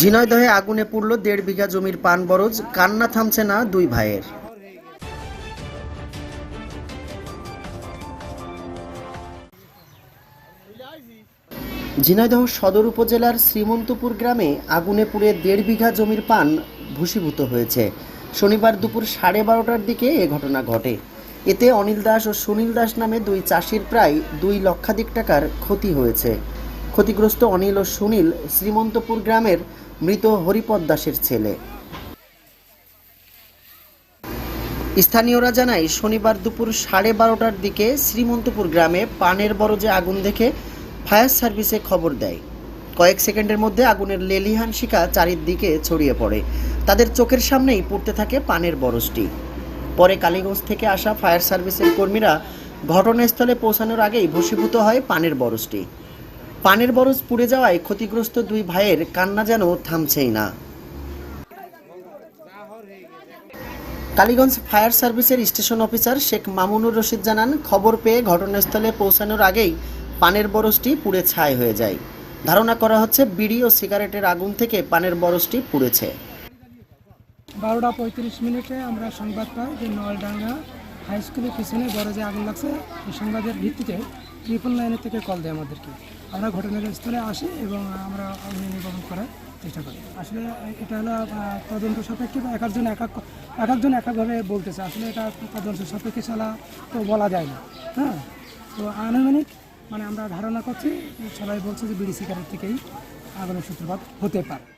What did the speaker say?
ঝিনাইদহে আগুনে পুড়ল দেড় বিঘা জমির পান বরজ, কান্না থামছে না দুই ভাইয়ের। ঝিনাইদহ সদর উপজেলার শ্রীমন্তপুর গ্রামে আগুনে পুড়ে দেড় বিঘা জমির পান ভূষীভূত হয়েছে। শনিবার দুপুর সাড়ে বারোটার দিকে এ ঘটনা ঘটে। এতে অনিল দাস ও সুনীল দাস নামে দুই চাষির প্রায় দুই লক্ষাধিক টাকার ক্ষতি হয়েছে। ক্ষতিগ্রস্ত অনিল ও সুনীল শ্রীমন্তপুর গ্রামের মৃত হরিপদ দাসের ছেলে। স্থানীয়রা জানায়, শনিবার দুপুর সাড়ে বারোটার দিকে শ্রীমন্তপুর গ্রামে পানের বরজে আগুন দেখে ফায়ার সার্ভিসে খবর দেয়। কয়েক সেকেন্ডের মধ্যে আগুনের লেলিহান শিকা চারিদিকে ছড়িয়ে পড়ে। তাদের চোখের সামনেই পড়তে থাকে পানের বরজটি। পরে কালীগঞ্জ থেকে আসা ফায়ার সার্ভিসের কর্মীরা ঘটনাস্থলে পৌঁছানোর আগেই ভূষীভূত হয় পানের বরজটি। পানের বরজ পুড়ে যাওয়ায় ক্ষতিগ্রস্ত দুই ভাইয়ের কান্না যেন থামছেই না। কালীগঞ্জ ফায়ার সার্ভিসের স্টেশন অফিসার শেখ মামুনুর রশিদ জানান, খবর পেয়ে ঘটনাস্থলে পৌঁছানোর আগেই পানের বরজটি পুড়ে ছাই হয়ে যায়। ধারণা করা হচ্ছে, বিড়ি ও সিগারেটের আগুন থেকে পানের বরজটি পুড়েছে। বারোটা পঁয়ত্রিশ মিনিটে আমরা সংবাদ পাই যে নলডাঙ্গা হাই স্কুলের পিছনে বড় যে আগুন লাগছে, এই সংবাদের ভিত্তিতে ট্রিপল লাইনের থেকে কল দেয় আমাদেরকে। আমরা ঘটনাস্থলে আসি এবং আমরা অগ্নি নির্বাপন করার চেষ্টা করি। আসলে এটা হলো তদন্ত সাপেক্ষে বা এক একজন এক এক এক একজন এক একভাবে বলতেছে। আসলে এটা তদন্ত সাপেক্ষে ছাড়া তো বলা যায় না। হ্যাঁ? তো আনুমানিক মানে আমরা ধারণা করছি, সবাই বলছে যে বিড়ি সিগারেট থেকেই আগুনের সূত্রপাত হতে পারে।